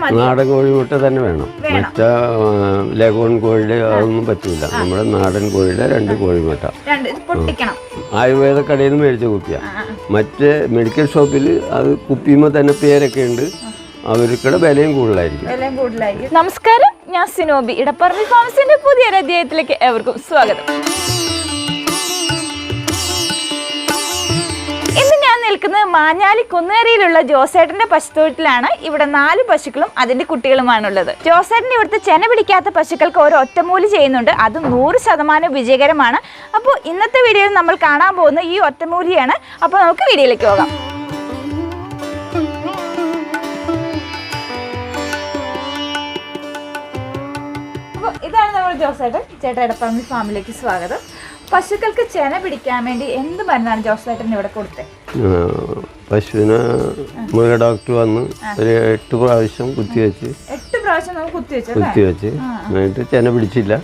മതി. കോഴി മുട്ട തന്നെ വേണം. മറ്റേ ലഗോൺ കോഴിയുടെ അതൊന്നും പറ്റില്ല നമ്മുടെ നാടൻ കോഴിയുടെ രണ്ട് കോഴിമുട്ട. രണ്ട് പൊട്ടിക്കണം. ആയുർവേദ കടയിൽ നിന്ന് മേടിച്ച കുപ്പിയാണ് മറ്റേ മെഡിക്കൽ ഷോപ്പിൽ അത് കുപ്പിയുമ്പോൾ തന്നെ പേരൊക്കെ ഉണ്ട്. അവർക്കുടെ വിലയും കൂടുതലായിരിക്കും. വിലയും കൂടുതലായിരിക്കും. നമസ്കാരം. ഞാൻ സിനോബി. ഇടപ്പറമ്പി ഫാമസിന്റെ പുതിയൊരു അധ്യായത്തിലേക്ക് എവർക്കും സ്വാഗതം. നിൽക്കുന്നത് മാഞ്ഞാലി കുന്നേറിയിലുള്ള ജോസേട്ടന്റെ പശുത്തൊഴുത്തിലാണ്. ഇവിടെ നാല് പശുക്കളും അതിന്റെ കുട്ടികളുമാണുള്ളത്. ജോസേട്ടൻ ഇവിടുത്തെ ചെന പിടിക്കാത്ത പശുക്കൾക്ക് ഒരു ഒറ്റമൂലി ചെയ്യുന്നുണ്ട്. അത് നൂറ് ശതമാനം വിജയകരമാണ്. അപ്പോൾ ഇന്നത്തെ വീഡിയോയിൽ നമ്മൾ കാണാൻ പോകുന്ന ഈ ഒറ്റമൂലിയാണ്. അപ്പോൾ നമുക്ക് വീഡിയോയിലേക്ക് പോകാം. അപ്പോൾ ഇതാണ് നമ്മൾ ജോസേട്ടൻ. ചേട്ടാ എടപ്പറമ്പി ഫാമിലേക്ക് സ്വാഗതം. പശുക്കൾക്ക് ചെന പിടിക്കാൻ വേണ്ടി എന്ത് മരുന്നാണ് ജോസേട്ടൻ ഇവിടെ കൊടുത്തത് പശുവിന് മൃഗ ഡോക്ടർ വന്ന് ഒരു എട്ട് പ്രാവശ്യം കുത്തിവെച്ച് എട്ട് പ്രാവശ്യം നമുക്ക് കുത്തിവെച്ചു കുത്തിവെച്ച് എന്നിട്ട് ചെന പിടിച്ചില്ല.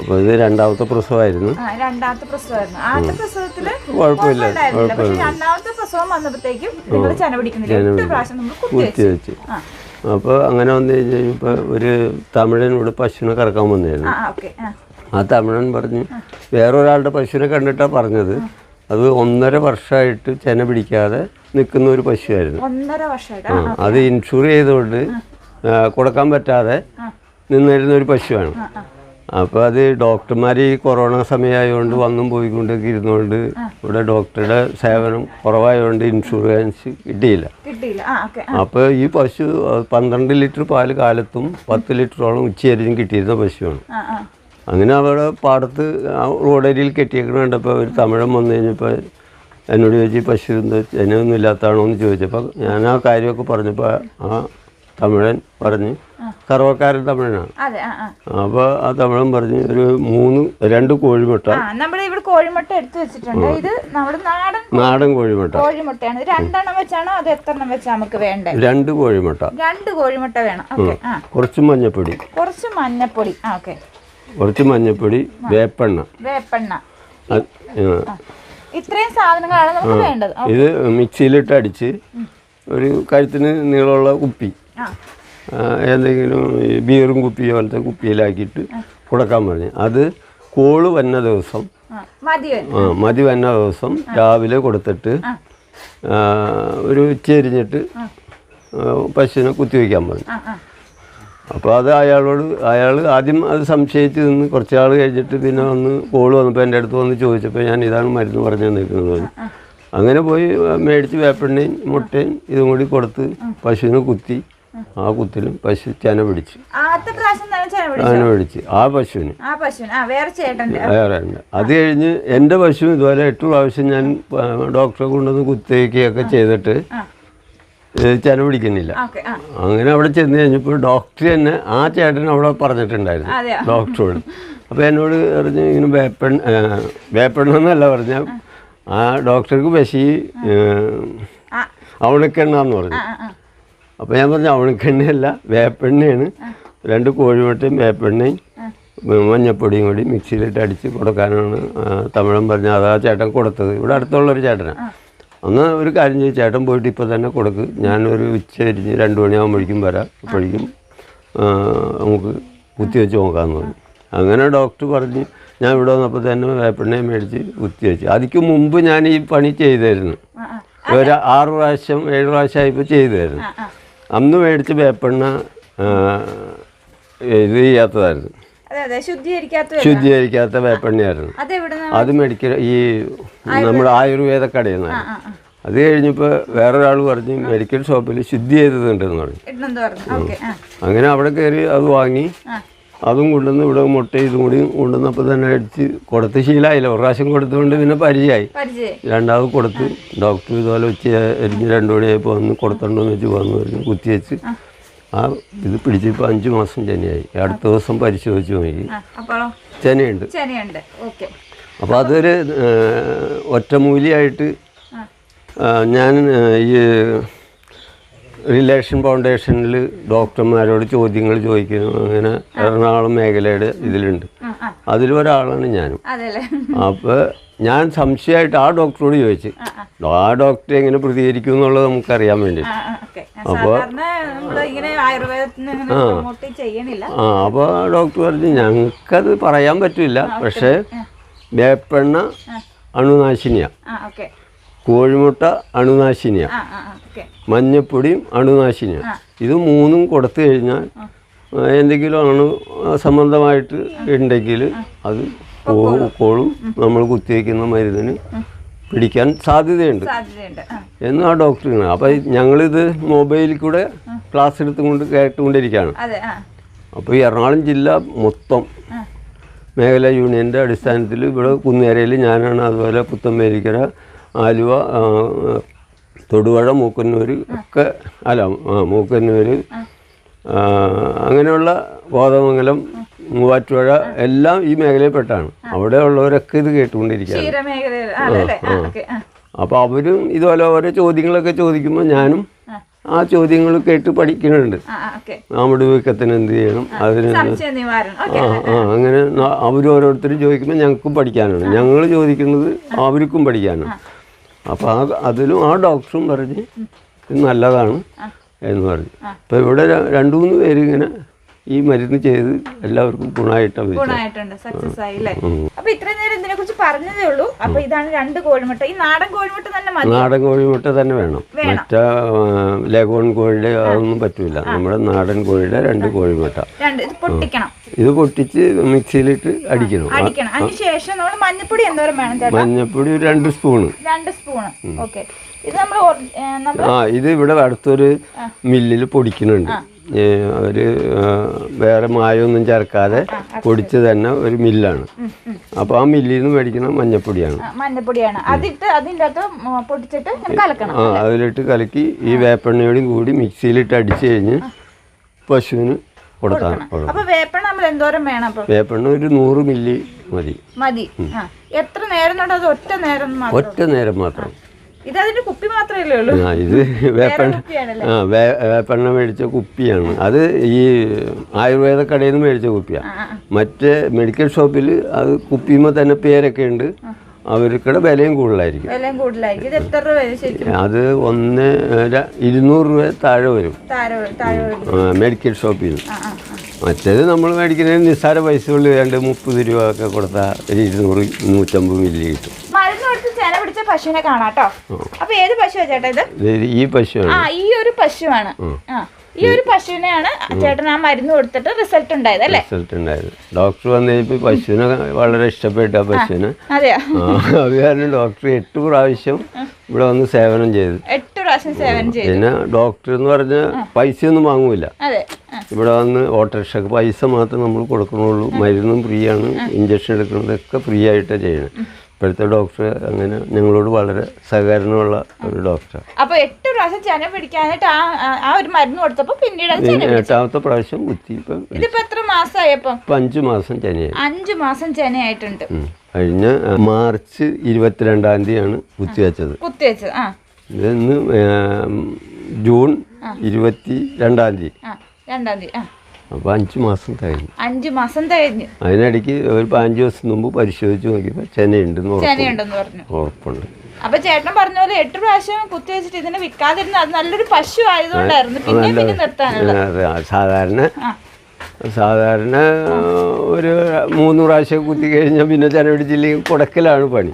അപ്പോൾ ഇത് രണ്ടാമത്തെ പ്രസവമായിരുന്നു. രണ്ടാമത്തെ പ്രസവമായിരുന്നു. ആദ്യത്തെ പ്രസവത്തിൽ കുഴപ്പമില്ല രണ്ടാമത്തെ പ്രസവം വന്നപ്പോഴത്തേക്കും നിങ്ങൾ ചെന പിടിക്കുന്നില്ല. എട്ട് പ്രാവശ്യം നമ്മൾ കുത്തിവെച്ചു അപ്പോൾ അങ്ങനെ വന്നു കഴിഞ്ഞാൽ ഇപ്പൊ ഒരു തമിഴൻ തമിഴനോട് പശുവിനെ കറക്കാൻ വന്നായിരുന്നു ആ തമിഴൻ പറഞ്ഞു വേറൊരാളുടെ പശുവിനെ കണ്ടിട്ടാണ് പറഞ്ഞത്. അത് ഒന്നര വർഷമായിട്ട് ചെന പിടിക്കാതെ നിൽക്കുന്ന ഒരു പശുവായിരുന്നു. ആ, അത് ഇൻഷുർ ചെയ്തുകൊണ്ട് കൊടുക്കാൻ പറ്റാതെ നിന്നിരുന്ന ഒരു പശുവാണ്. അപ്പോൾ അത് ഡോക്ടർമാർ ഈ കൊറോണ സമയമായതുകൊണ്ട് വന്നും പോയിക്കൊണ്ടൊക്കെ ഇരുന്നുകൊണ്ട് ഇവിടെ ഡോക്ടറുടെ സേവനം കുറവായതുകൊണ്ട് ഇൻഷുറൻസ് കിട്ടിയില്ല. അപ്പോൾ ഈ പശു പന്ത്രണ്ട് ലിറ്റർ പാൽ കാലത്തും പത്ത് ലിറ്ററോളം ഉച്ചയരിഞ്ഞും കിട്ടിയിരുന്ന പശുവാണ്. അങ്ങനെ അവിടെ പാടത്ത് ആ റോഡരിയിൽ കെട്ടിയേക്കണ കണ്ടപ്പോൾ ഒരു തമിഴൻ വന്നു കഴിഞ്ഞപ്പോൾ എന്നോട് ചോദിച്ചു "ഈ പശു എന്താ എന്നൊന്നും ഇല്ലാത്തതാണോ? എന്ന് ചോദിച്ചപ്പോൾ ഞാൻ ആ കാര്യമൊക്കെ പറഞ്ഞപ്പോൾ ആ തമിഴൻ പറഞ്ഞ് കറവക്കാരൻ തമിഴനാണ്. അപ്പോൾ ആ തമിഴൻ പറഞ്ഞ് ഒരു മൂന്ന് രണ്ട് കോഴിമുട്ട. ഇവിടെ കോഴിമുട്ട എടുത്തു വെച്ചിട്ടുണ്ട്. ഇത് നമ്മുടെ നാടൻ നാടൻ കോഴിമുട്ട. കോഴിമുട്ടയാണ്. രണ്ടെണ്ണം വെച്ചാണോ? അത് എത്രണ്ണം വെച്ചാ നമുക്ക് വേണ്ടത് രണ്ട് കോഴിമുട്ട. രണ്ട് കോഴിമുട്ട വേണം. കുറച്ച് മഞ്ഞപ്പൊടി. കുറച്ച് മഞ്ഞപ്പൊടി. ആ ഓക്കെ. കുറച്ച് മഞ്ഞപ്പൊടി വേപ്പെണ്ണ. വേപ്പെണ്ണ. ഇത്രയും സാധനങ്ങളാണ് നമുക്ക് വേണ്ടത്. ഇത് മിക്സിയിലിട്ട് അടിച്ച് ഒരു കഴുത്തിന് നീളമുള്ള കുപ്പി. എന്തെങ്കിലും ബീറും കുപ്പി പോലത്തെ കുപ്പിയിലാക്കിയിട്ട് കൊടുക്കാൻ പറഞ്ഞു. അത് കോൾ വന്ന ദിവസം ആ. മതി വന്ന. ദിവസം രാവിലെ കൊടുത്തിട്ട് ഒരു ഉച്ചരിഞ്ഞിട്ട് പശുവിനെ കുത്തിവെക്കാൻ പറഞ്ഞു. അപ്പോൾ അത് അയാളോട് അയാൾ ആദ്യം അത് സംശയിച്ച് നിന്ന് കുറച്ച് ആൾ കഴിഞ്ഞിട്ട് പിന്നെ വന്ന് കോൾ വന്നപ്പോൾ എന്റെ അടുത്ത് വന്ന് ചോദിച്ചപ്പോൾ ഞാൻ ഇതാണ് മരുന്ന് പറഞ്ഞു നിൽക്കുന്നത് പറഞ്ഞു. അങ്ങനെ പോയി മേടിച്ച് വേപ്പെണ്ണയും മുട്ടയും ഇതും കൂടി കൊടുത്ത് പശുവിനെ കുത്തി ആ കുത്തിലും പശു ചെന പിടിച്ച്. ചെന പിടിച്ചു? ആ പശുവിന്. വേറെ അത് കഴിഞ്ഞ് എന്റെ പശു ഇതുപോലെ എട്ട് പ്രാവശ്യം ഞാൻ ഡോക്ടറെ കൊണ്ടുവന്ന് കുത്തേക്കുകയൊക്കെ ചെയ്തിട്ട് ആ. അങ്ങനെ അവിടെ ചെന്ന് കഴിഞ്ഞപ്പോൾ ഡോക്ടർ തന്നെ ആ ചേട്ടൻ അവിടെ പറഞ്ഞിട്ടുണ്ടായിരുന്നു? ഡോക്ടറോട്. അപ്പോൾ എന്നോട് പറഞ്ഞു ഇങ്ങനെ വേപ്പൺ വേപ്പെണ്ണെന്നല്ല പറഞ്ഞ ആ ഡോക്ടർക്ക് പശി അവണക്കെണ്ണാന്ന് പറഞ്ഞു. അപ്പോൾ ഞാൻ പറഞ്ഞു അവണക്കെണ്ണയല്ല വേപ്പെണ്ണയാണ്. രണ്ട് കോഴിമുട്ടയും വേപ്പെണ്ണയും മഞ്ഞപ്പൊടിയും കൂടി മിക്സിയിലിട്ട് അടിച്ച് കൊടുക്കാനാണ് തമിഴൻ പറഞ്ഞു അതാ ചേട്ടൻ കൊടുത്തത്. ഇവിടെ അടുത്തുള്ളൊരു ചേട്ടനാണ് അന്ന് ഒരു കാര്യം ചെയ്യും ചേട്ടൻ പോയിട്ട് ഇപ്പോൾ തന്നെ കൊടുക്ക്. ഞാനൊരു ഉച്ച തിരിഞ്ഞ് രണ്ട് മണിയാകുമ്പോഴേക്കും വരാം. അപ്പോഴേക്കും നമുക്ക് കുത്തിവെച്ച് നോക്കാമെന്ന് പറഞ്ഞു. അങ്ങനെ ഡോക്ടർ പറഞ്ഞ് ഞാൻ ഇവിടെ വന്നപ്പോൾ തന്നെ വേപ്പെണ്ണയും മേടിച്ച് കുത്തിവെച്ച് അതിക്ക് മുമ്പ് ഞാൻ ഈ പണി ചെയ്തായിരുന്നു. ഒരു ആറ് പ്രാവശ്യം ഏഴ് പ്രാവശ്യം ആയപ്പോൾ ചെയ്തായിരുന്നു. അന്ന് മേടിച്ച് വേപ്പെണ്ണ ഇത് ചെയ്യാത്തതായിരുന്നു. ശുദ്ധീകരിക്കാത്ത വേപ്പെണ്ണയായിരുന്നു. അത് മെഡിക്കൽ ഈ നമ്മുടെ ആയുർവേദ കടയിൽ അത് കഴിഞ്ഞപ്പോൾ വേറൊരാൾ പറഞ്ഞ് മെഡിക്കൽ ഷോപ്പിൽ ശുദ്ധി ചെയ്തതുണ്ടെന്ന് പറഞ്ഞു. അങ്ങനെ അവിടെ കയറി അത് വാങ്ങി. അതും കൊണ്ടുവന്ന് ഇവിടെ മുട്ട ഇതും കൂടി കൊണ്ടുവന്നപ്പോൾ തന്നെ അടിച്ച് കൊടുത്ത് ശീലമായില്ല ഒരു പ്രാവശ്യം കൊടുത്തുകൊണ്ട് പിന്നെ പരിചയമായി. പരിചയം രണ്ടാമത് കൊടുത്ത് ഡോക്ടർ ഇതുപോലെ ഉച്ച എരിഞ്ഞ് രണ്ടു മണിയായപ്പോൾ വന്ന് കൊടുത്തോണ്ടെന്ന് വെച്ച് വന്നു കുത്തി കുത്തിവെച്ച് ആ ഇത് പിടിച്ചിപ്പോൾ അഞ്ച് മാസം ചെനയായി അടുത്ത ദിവസം പരിശോധിച്ചു നോക്കി ചെനയുണ്ട് ചെനയുണ്ട് ഓക്കെ. അപ്പോൾ അതൊരു ഒറ്റമൂലിയായിട്ട് ഞാൻ ഈ റിലേഷൻ ഫൗണ്ടേഷനിൽ ഡോക്ടർമാരോട് ചോദ്യങ്ങൾ ചോദിക്കുന്നു. അങ്ങനെ എറണാകുളം മേഖലയുടെ ഇതിലുണ്ട്. അതിലൊരാളാണ് ഞാനും. അപ്പോൾ ഞാൻ സംശയമായിട്ട് ആ ഡോക്ടറോട് ചോദിച്ചു. ആ ഡോക്ടർ എങ്ങനെ പ്രതികരിക്കും എന്നുള്ളത് നമുക്കറിയാൻ വേണ്ടി. അപ്പോൾ ആ, അപ്പോൾ ഡോക്ടർ പറഞ്ഞു ഞങ്ങൾക്കത് പറയാൻ പറ്റില്ല. പക്ഷേ വേപ്പെണ്ണ അണുനാശിനിയാണ് കോഴിമുട്ട അണുനാശിനിയാണ് മഞ്ഞപ്പൊടിയും അണുനാശിനിയാണ് ഇത് മൂന്നും കൊടുത്തു കഴിഞ്ഞാൽ എന്തെങ്കിലും അണു സംബന്ധമായിട്ട് ഉണ്ടെങ്കിൽ അത് പോകും കോളും നമ്മൾ കുത്തിവെക്കുന്ന മരുന്നിന് പിടിക്കാൻ സാധ്യതയുണ്ട്. എന്ന് ആ ഡോക്ടറിന് അപ്പോൾ ഞങ്ങളിത് മൊബൈലിൽ കൂടെ ക്ലാസ് എടുത്തുകൊണ്ട് കേട്ടുകൊണ്ടിരിക്കുകയാണ്. അപ്പോൾ ഈ എറണാകുളം ജില്ല മൊത്തം. മേഖലാ യൂണിയന്റെ അടിസ്ഥാനത്തിൽ ഇവിടെ കുന്നേരയിൽ ഞാനാണ് അതുപോലെ പുത്തമ്പേരിക്കര ആലുവ തൊടുവഴ തൊടുപുഴ മൂക്കന്നൂർ ഒക്കെ അല്ല ആ, മൂക്കന്നൂർ അങ്ങനെയുള്ള ബോധമംഗലം മൂവാറ്റുപുഴ എല്ലാം ഈ മേഖലയിൽപ്പെട്ടാണ് അവിടെ ഉള്ളവരൊക്കെ ഇത് കേട്ടുകൊണ്ടിരിക്കുകയാണ്. അപ്പോൾ അവരും ഇതുപോലെ ഓരോ ചോദ്യങ്ങളൊക്കെ ചോദിക്കുമ്പോൾ ഞാനും ആ. ചോദ്യങ്ങൾ കേട്ട് പഠിക്കുന്നുണ്ട്. നമ്മുടെ വീക്കത്തിന് എന്ത് ചെയ്യണം? അതിന് അങ്ങനെ അവരോരോരുത്തരും ചോദിക്കുമ്പോൾ ഞങ്ങൾക്കും പഠിക്കാനാണ് ഞങ്ങൾ ചോദിക്കുന്നത് അവർക്കും പഠിക്കാനാണ് അപ്പോൾ ആ അതിലും ആ ഡോക്ടറും പറഞ്ഞ് ഇത് നല്ലതാണ്. എന്ന് പറഞ്ഞു. അപ്പോൾ ഇവിടെ രണ്ടു മൂന്ന് പേര് ഇങ്ങനെ ഈ മരുന്ന് ചെയ്ത് എല്ലാവർക്കും ഗുണമായിട്ടാണ് ഗുണമായിട്ടുണ്ട്. സക്സസ് ആയി അല്ലേ? അപ്പൊ ഇത്രയും നേരം ഇതിനെ കുറിച്ച് പറഞ്ഞതേ ഉള്ളൂ. അപ്പൊ ഇതാണ് രണ്ട് കോഴിമുട്ട. ഈ നാടൻ കോഴിമുട്ട തന്നെ മതി. നാടൻ കോഴിമുട്ട തന്നെ വേണം. മറ്റേ ലഗോൺ കോഴിയുടെ അതൊന്നും പറ്റൂല. നമ്മുടെ നാടൻ കോഴിയുടെ രണ്ട് കോഴിമുട്ട. പൊട്ടിക്കണം. ഇത് പൊട്ടിച്ച് മിക്സിയിലിട്ട് അടിക്കണം. അടിക്കണം. അതിന് ശേഷം നമ്മൾ മഞ്ഞപ്പൊടി എന്തോരം വേണം മഞ്ഞപ്പൊടി രണ്ട് സ്പൂണ്. രണ്ട് സ്പൂണ്. ഓക്കെ. ആ ഇത് ഇവിടെ അടുത്തൊരു മില്ലിൽ പൊടിക്കുന്നുണ്ട്. അവർ വേറെ മായൊന്നും ചേർക്കാതെ പൊടിച്ച് തന്നെ ഒരു മില്ലാണ്. അപ്പൊ ആ മില്ലിൽ നിന്ന് മേടിക്കുന്ന മഞ്ഞപ്പൊടിയാണ്. മഞ്ഞപ്പൊടിയാണ്. അതിട്ട് അതിന്റെ അകത്ത് പൊടിച്ചിട്ട് കലക്കണം ആ അതിലിട്ട് കലക്കി ഈ വേപ്പെണ്ണയോടും കൂടി മിക്സിയിലിട്ട് അടിച്ചു കഴിഞ്ഞ് പശുവിന് വേപ്പെണ്ണ ഒരു നൂറ് മില്ലി മതി. മതി. എത്ര നേരം ഒറ്റ നേരം മാത്രം? ഒറ്റ നേരം മാത്രം. ഇത് ഉള്ളൂ? ആ വേപ്പെണ്ണ ആ മേടിച്ച കുപ്പിയാണ്. അത് ഈ ആയുർവേദ കടയിൽ നിന്ന് മേടിച്ച കുപ്പിയാണ്. മറ്റേ മെഡിക്കൽ ഷോപ്പിൽ അത് കുപ്പിയുമ്പോൾ തന്നെ പേരൊക്കെ ഉണ്ട്. അവർക്കടെ വിലയും കൂടുതലായിരിക്കും. അത് ഒന്ന് ഇരുന്നൂറ് രൂപ താഴെ വരും. മെഡിക്കൽ ഷോപ്പിൽ. മറ്റേത് നമ്മൾ മേടിക്കുന്നതിന് നിസ്സാര പൈസകളിൽ രണ്ട് മുപ്പത് രൂപ ഒക്കെ കൊടുത്താൽ ഒരു ഇരുന്നൂറ് നൂറ്റമ്പത് മില്ലി കിട്ടും. ചെന കാണാം പശുവിനെ കാണാട്ടോ. അപ്പൊ ഏത് പശുവാ ചേട്ടാ ഇത്? ഈ പശുവാണ്. ആ ഈ ഒരു പശുവാണ്. ആ ഈ ഒരു പശുവിനെയാണ് ചേട്ടൻ ആ മരുന്ന് കൊടുത്തിട്ട് റിസൾട്ട് ഉണ്ടായത് അല്ലേ? റിസൾട്ട് ഉണ്ടായത്. ഡോക്ടർ വന്നു കഴിഞ്ഞപ്പോൾ പശുവിനെ വളരെ ഇഷ്ടപ്പെട്ടു ആ പശുവിനെ. അതെയോ? ആ, അത് കാരണം ഡോക്ടർ എട്ട് പ്രാവശ്യം ഇവിടെ വന്ന് സേവനം ചെയ്തു. എട്ട് പ്രാവശ്യം സേവനം ചെയ്തു. പിന്നെ ഡോക്ടർ എന്ന് പറഞ്ഞ പൈസ ഒന്നും വാങ്ങൂല. അതെ ഇവിടെ വന്ന് ഓട്ടോറിക്ഷക്ക് പൈസ മാത്രം നമ്മൾ കൊടുക്കണുള്ളൂ. മരുന്നും ഫ്രീ ആണ് ഇഞ്ചക്ഷൻ എടുക്കുന്നതൊക്കെ ഫ്രീ ആയിട്ടാണ് ചെയ്യണത് ഇപ്പോഴത്തെ ഡോക്ടർ അങ്ങനെ നിങ്ങളോട് വളരെ സഹകരണമുള്ള ഒരു ഡോക്ടർ അപ്പൊ എട്ട് പ്രാവശ്യം ചെന പിടിക്കാനായിട്ട് ആ ആ- ഒരു മരുന്ന് കൊടുത്തപ്പോ പിന്നീട്. എട്ടാമത്തെ പ്രാവശ്യം കുത്തി ഇതിപ്പോ എത്ര മാസമായപ്പോ അഞ്ചു മാസം ചെനയായി. അഞ്ചു മാസം ചെനയായിട്ടുണ്ട്. കഴിഞ്ഞ മാർച്ച് ഇരുപത്തിരണ്ടാം തീയതിയാണ് കുത്തിവെച്ചത് കുത്തിവെച്ചത് ആ ഇന്ന് ജൂൺ ഇരുപത്തി രണ്ടാം തീയതി. രണ്ടാം തീയതി ആ. അപ്പോൾ അഞ്ച് മാസം കഴിഞ്ഞു. അഞ്ചു മാസം കഴിഞ്ഞു. അതിനിടയ്ക്ക് ഒരു പതിനഞ്ച് ദിവസം മുമ്പ് പരിശോധിച്ചു നോക്കിയപ്പോൾ ചെനയുണ്ടെന്ന് പറഞ്ഞു. ഉറപ്പുണ്ട്. അപ്പൊ ചേട്ടൻ പറഞ്ഞ പോലെ എട്ട് പ്രാവശ്യം കുത്തി വെച്ചിട്ട് ഇതിനെ വിൽക്കാതിരുന്ന അത് നല്ലൊരു പശു ആയതുകൊണ്ടായിരുന്നു. പിന്നെ പിന്നെ നിർത്താനുള്ളത് സാധാരണ സാധാരണ ഒരു മൂന്ന് പ്രാവശ്യം കുത്തി കഴിഞ്ഞാൽ പിന്നെ ചെന ജില്ലയിൽ കൊടക്കലാണ് പണി.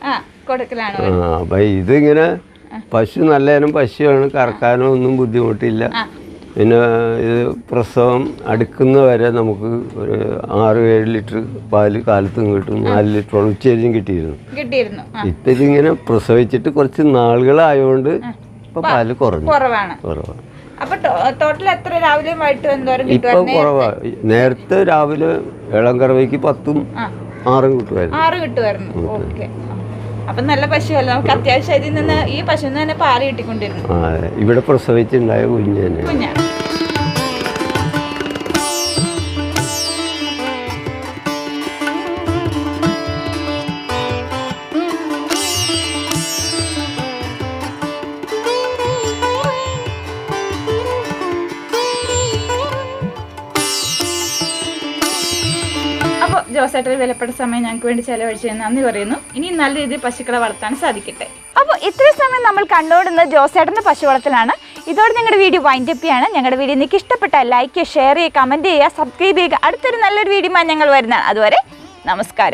കൊടക്കലാണ് അപ്പൊ അപ്പം ഇതിങ്ങനെ പശു നല്ലതിനും പശുവാണ് കറക്കാനോ ഒന്നും ബുദ്ധിമുട്ടില്ല. പിന്നെ ഇത് പ്രസവം അടുക്കുന്ന വരെ നമുക്ക് ഒരു ആറ് ഏഴ് ലിറ്റർ പാൽ കാലത്തും കിട്ടും. നാല് ലിറ്റർ ഉച്ചരിഞ്ഞും കിട്ടിയിരുന്നു കിട്ടിയിരുന്നു. ഇപ്പം ഇതിങ്ങനെ പ്രസവിച്ചിട്ട് കുറച്ച് നാളുകളായതുകൊണ്ട് ഇപ്പം പാൽ കുറഞ്ഞു. കുറവാണ്. കുറവാണ്. കുറവാ ഇപ്പം കുറവാണ് നേരത്തെ? രാവിലെ ഇളം കറവയ്ക്ക് പത്തും ആറും കിട്ടുമായിരുന്നു ആറ് കിട്ടുമായിരുന്നു അപ്പൊ നല്ല പശുവല്ല. നമുക്ക് അത്യാവശ്യം ഇതിൽ നിന്ന് ഈ പശുവിൽ നിന്ന് തന്നെ പാൽ കിട്ടിക്കൊണ്ടിരുന്നു. ഇവിടെ പ്രസവിച്ചുണ്ടായ കുഞ്ഞു കുഞ്ഞാണ്. ജോസേട്ടൻ വിലപ്പെട്ട സമയം ഞങ്ങൾക്ക് വേണ്ടി ചെലവഴിച്ചതിന് നന്ദി പറയുന്നു. ഇനി നല്ല രീതിയിൽ പശുക്കളെ വളർത്താൻ സാധിക്കട്ടെ. അപ്പോൾ ഇത്രയും സമയം നമ്മൾ കണ്ടുകൊടുന്നത് ജോസേട്ടന്റെ പശു വളർത്തലാണ് ഇതോടെ ഞങ്ങളുടെ വീഡിയോ വൈൻഡപ്പ് ചെയ്യാണ്. ഞങ്ങളുടെ വീഡിയോ നിങ്ങൾക്ക് ഇഷ്ടപ്പെട്ട ലൈക്ക് ചെയ്യുക ഷെയർ ചെയ്യുക കമന്റ് ചെയ്യുക സബ്സ്ക്രൈബ് ചെയ്യുക. അടുത്തൊരു നല്ലൊരു വീഡിയോ ഞങ്ങൾ വരുന്നതാണ്. അതുവരെ നമസ്കാരം.